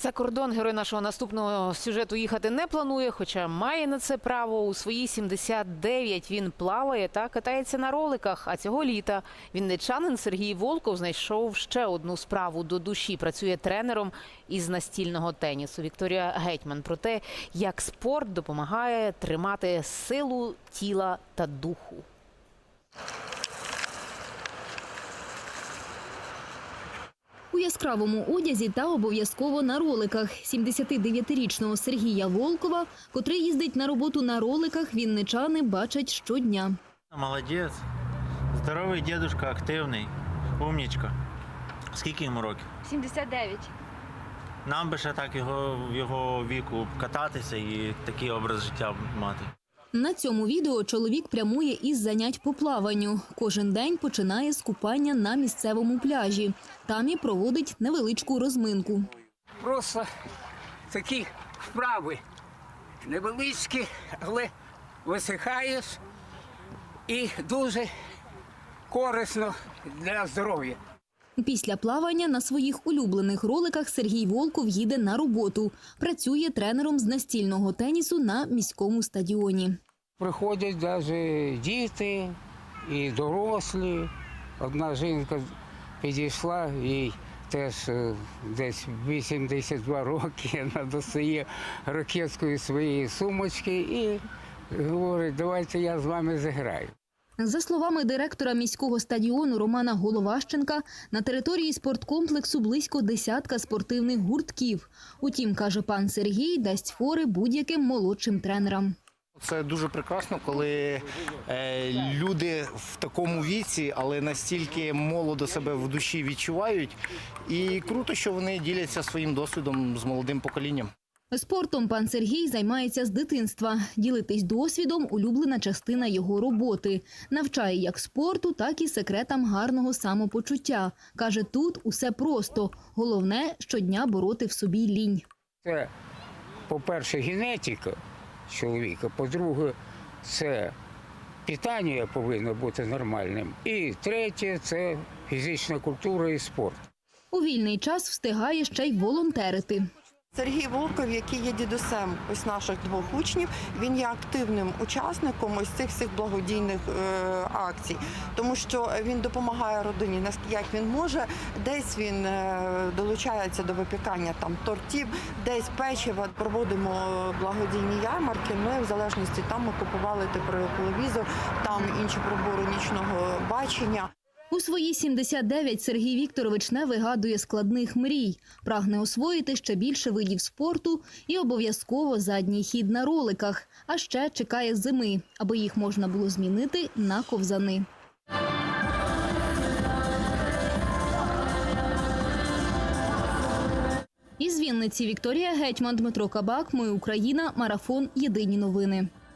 За кордон герой нашого наступного сюжету їхати не планує, хоча має на це право. У свої 79 він плаває та катається на роликах. А цього літа вінничанин Сергій Волков знайшов ще одну справу до душі. Працює тренером із настільного тенісу. Вікторія Гетьман про те, як спорт допомагає тримати силу тіла та духу. У яскравому одязі та обов'язково на роликах 79-річного Сергія Волкова, котрий їздить на роботу на роликах, вінничани бачать щодня. Молодець. Здоровий дідушка, активний, умнічка. Скільки йому років? 79. Нам би ще так його в його віку кататися і такий образ життя мати. На цьому відео чоловік прямує із занять по плаванню. Кожен день починає з купання на місцевому пляжі. Там і проводить невеличку розминку. просто такі вправи невеличкі, але висихаєш і дуже корисно для здоров'я. Після плавання на своїх улюблених роликах Сергій Волков їде на роботу. Працює тренером з настільного тенісу на міському стадіоні. Приходять навіть діти і дорослі. Одна жінка підійшла, їй теж е, десь 82 роки, вона достає ракетської своєї сумочки і говорить, давайте я з вами зіграю. За словами директора міського стадіону Романа Головащенка, на території спорткомплексу близько десятка спортивних гуртків. Утім, каже пан Сергій, дасть фори будь-яким молодшим тренерам. Це дуже прекрасно, коли е, люди в такому віці, але настільки молодо себе в душі відчувають. І круто, що вони діляться своїм досвідом з молодим поколінням. Спортом пан Сергій займається з дитинства. Ділитись досвідом улюблена частина його роботи. Навчає як спорту, так і секретам гарного самопочуття. Каже, тут усе просто. Головне щодня бороти в собі лінь. Це, по-перше, генетика чоловіка, по-друге, це питання повинно бути нормальним. І третє це фізична культура і спорт. У вільний час встигає ще й волонтерити. Сергій Волков, який є дідусем ось наших двох учнів, він є активним учасником ось цих всіх благодійних е, акцій, тому що він допомагає родині, як він може. Десь він е, долучається до випікання там тортів, десь печива. Проводимо благодійні ярмарки. І в залежності там ми купували тепловізор, там інші прибори нічного бачення. У свої 79 Сергій Вікторович не вигадує складних мрій. Прагне освоїти ще більше видів спорту і обов'язково задній хід на роликах. А ще чекає зими, аби їх можна було змінити на ковзани. Із Вінниці Вікторія Гетьман, Дмитро Кабак. Ми Україна. Марафон. Єдині новини.